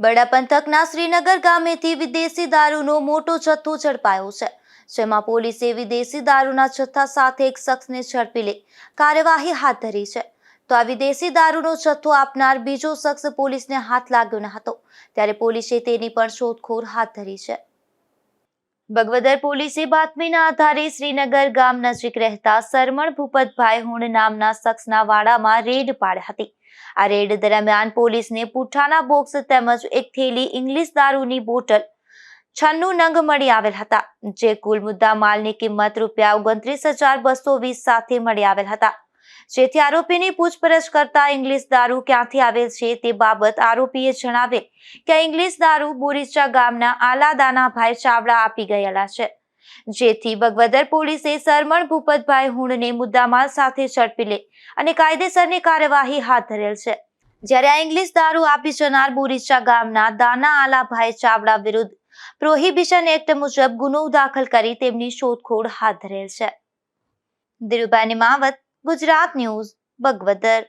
બડા પંથકના શ્રીનગર ગામેથી વિદેશી દારૂનો મોટો જથ્થો ઝડપાયો છે, જેમાં પોલીસે વિદેશી દારૂના જથ્થા સાથે એક શખ્સને ઝડપી લઈ કાર્યવાહી હાથ ધરી છે. તો આ વિદેશી દારૂનો જથ્થો આપનાર બીજો શખ્સ પોલીસને હાથ લાગ્યો ન હતો, ત્યારે પોલીસે તેની પણ શોધખોળ હાથ ધરી છે. બગવદર પોલીસે બાતમીના આધારે શ્રીનગર ગામ નજીક રહેતા સરમણ ભૂપતભાઈ હુંડ નામના શખ્સના વાડામાં રેડ પાડ્યા હતી. આ રેડ દરમિયાન પોલીસને પૂઠાના બોક્સ તેમજ એક થેલી ઇંગ્લિશ દારૂની બોટલ છન્નું નંગ મળી આવેલ હતા, જે કુલ મુદ્દા માલની કિંમત રૂપિયા ઓગણત્રીસ હજાર બસો વીસ સાથે મળી આવેલ હતા. જેથી આરોપીની પૂછપરછ કરતા ઇંગ્લિશ દારૂ ક્યાંથી આવેલ છે તે બાબત આરોપીએ જણાવેલ કે ઇંગ્લિશ દારૂ બોરીચા ગામના આલાદાનાભાઈ ચાવડા આપી ગયેલા છે. જેથી બગવદર પોલીસે સરમણ ભૂપતભાઈ હુણને મુદ્દામાલ સાથે ઝડપી લે અને કાયદેસરની કાર્યવાહી હાથ ધરેલ છે. જ્યારે આ ઇંગ્લિશ દારૂ આપી જનાર બોરીચા ગામના દાના આલાભાઈ ચાવડા વિરુદ્ધ પ્રોહિબિશન એક્ટ મુજબ ગુનો દાખલ કરી તેમની શોધખોળ હાથ ધરેલ છે. ધીરુભાઈ માવત ગુજરાત ન્યૂઝ બગવદર